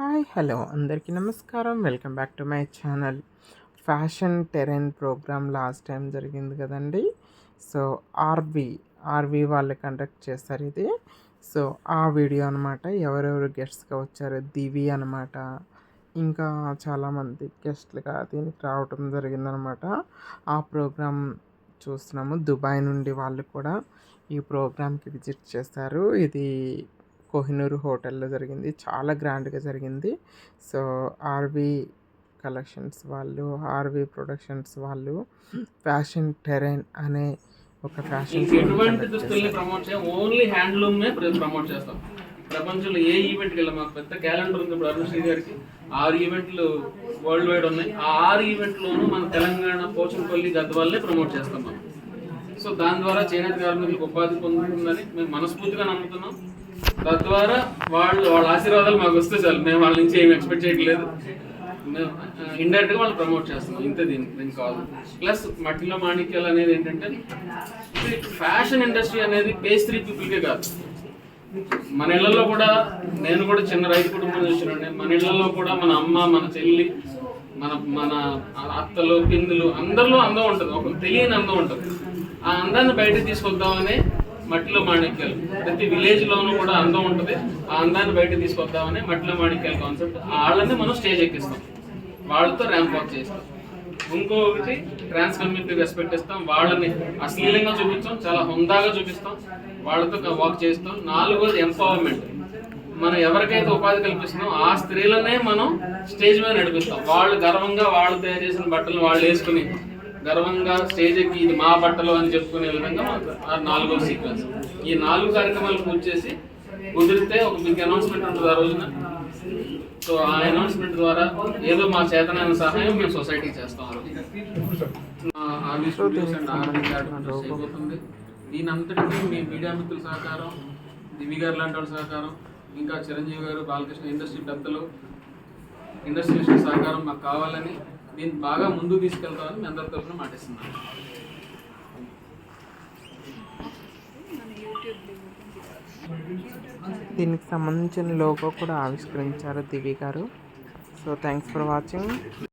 Hi hello. అందరికీ నమస్కారం. Welcome back to my channel. Fashion Tarain program last time జరిగింది కదండి. సో ఆర్వి ఆర్వి వాళ్ళు కండక్ట్ చేస్తారు ఇది. సో ఆ వీడియో అనమాట ఎవరెవరు గెస్ట్స్గా వచ్చారు దివి అనమాట ఇంకా చాలామంది గెస్ట్లుగా దీనికి రావటం జరిగిందనమాట ఆ ప్రోగ్రామ్ చూస్తున్నాము. దుబాయ్ నుండి వాళ్ళు కూడా ఈ ప్రోగ్రామ్కి విజిట్ చేస్తారు ఇది కోహినూర్ హోటల్లో జరిగింది. చాలా గ్రాండ్గా జరిగింది. సో ఆర్వి కలెక్షన్స్ వాళ్ళు ఆర్వి ప్రొడక్షన్స్ వాళ్ళు ఫ్యాషన్ టెరెన్ అనే ఒక ఫ్యాషన్ ఎటువంటి దుస్తుల్ని ప్రమోట్ చేయం. ఓన్లీ హ్యాండ్లూమ్ ప్రమోట్ చేస్తాం. ప్రపంచంలో ఏ ఈవెంట్కి వెళ్ళాం? మాకు పెద్ద క్యాలెండర్ ఉంది ఇప్పుడు అరుణ్ శ్రీ గారికి ఆరు ఈవెంట్లు వరల్డ్ వైడ్ ఉన్నాయి. ఆ ఆరు ఈవెంట్లోనూ మన తెలంగాణ పోచంపల్లి గద్వాలనే ప్రమోట్ చేస్తాం మనం. సో దాని ద్వారా చేనేత కార్మికులకు ఉపాధి పొందుతుందని మేము మనస్ఫూర్తిగా నమ్ముతున్నాం. తద్వారా వాళ్ళు వాళ్ళ ఆశీర్వాదాలు మాకు వస్తే చాలు. మేము వాళ్ళ నుంచి ఏమి ఎక్స్పెక్ట్ చేయట్లేదు. మేము ఇండైరెక్ట్గా వాళ్ళు ప్రమోట్ చేస్తున్నాం. ఇంతే దీని దీని కాదు. ప్లస్ మట్టిలో మాణిక్యాలు అనేది ఏంటంటే ఫ్యాషన్ ఇండస్ట్రీ అనేది పేస్త్రీ పీపుల్కే కాదు. మన ఇళ్ళలో కూడా నేను కూడా చిన్న రైతు కుటుంబం చూసినండి మన ఇళ్ళలో కూడా మన అమ్మ మన చెల్లి మన మన అత్తలు పిన్నులు అందరిలో అందం ఉంటుంది. ఒక తెలియని అందం ఉంటుంది. ఆ అందాన్ని బయటకు తీసుకొద్దామని మట్టిలో మాణిక్యాలు. ప్రతి విలేజ్ లోనూ కూడా అందం ఉంటుంది. ఆ అందాన్ని బయట తీసుకొద్దామని మట్టిలో మాణిక్యాలు కాన్సెప్ట్ వాళ్ళని మనం స్టేజ్ ఎక్కిస్తాం. వాళ్ళతో ర్యాంప్ వాక్ చేస్తాం. ఇంకొకటి ట్రాన్స్ కమ్యూనిటీ రెస్పెక్ట్ ఇస్తాం. వాళ్ళని అశ్లీలంగా చూపిస్తాం చాలా హుందాగా చూపిస్తాం. వాళ్ళతో వాక్ చేస్తాం. నాలుగోది ఎంపవర్మెంట్ మనం ఎవరికైతే ఉపాధి కల్పిస్తున్నాం ఆ స్త్రీలనే మనం స్టేజ్ మీద నడిపిస్తాం. వాళ్ళు గర్వంగా వాళ్ళు తయారు చేసిన బట్టలు వాళ్ళు వేసుకుని గర్వంగా స్టేజ్ ఎక్కి ఇది మా బట్టలు అని చెప్పుకునే విధంగా ఆ నాలుగో సీక్వెన్స్ ఈ నాలుగు కార్యక్రమాలు పూర్తి చేసి కుదిరితే ఒక బిగ్ అనౌన్స్మెంట్ ఉంటుంది ఆ రోజున. సో ఆ అనౌన్స్మెంట్ ద్వారా ఏదో మా చేతనైన సహాయం మేము సొసైటీకి చేస్తాం మా ఆర్మీ స్టూడియోస్ అండ్ ఆర్మీ అయిపోతుంది. దీని మీ మీడియా మిత్రుల సహకారం దివి గారు లాంటి వాళ్ళ సహకారం ఇంకా చిరంజీవి గారు బాలకృష్ణ ఇండస్ట్రీ పెద్దలు ఇండస్ట్రీ సహకారం మాకు కావాలని దీన్ని బాగా ముందు తీసుకెళ్తామని మీ అందరి తరఫున మాటిస్తున్నాను. దీనికి సంబంధించిన లోగో కూడా ఆవిష్కరించారు దివి గారు. So thanks for watching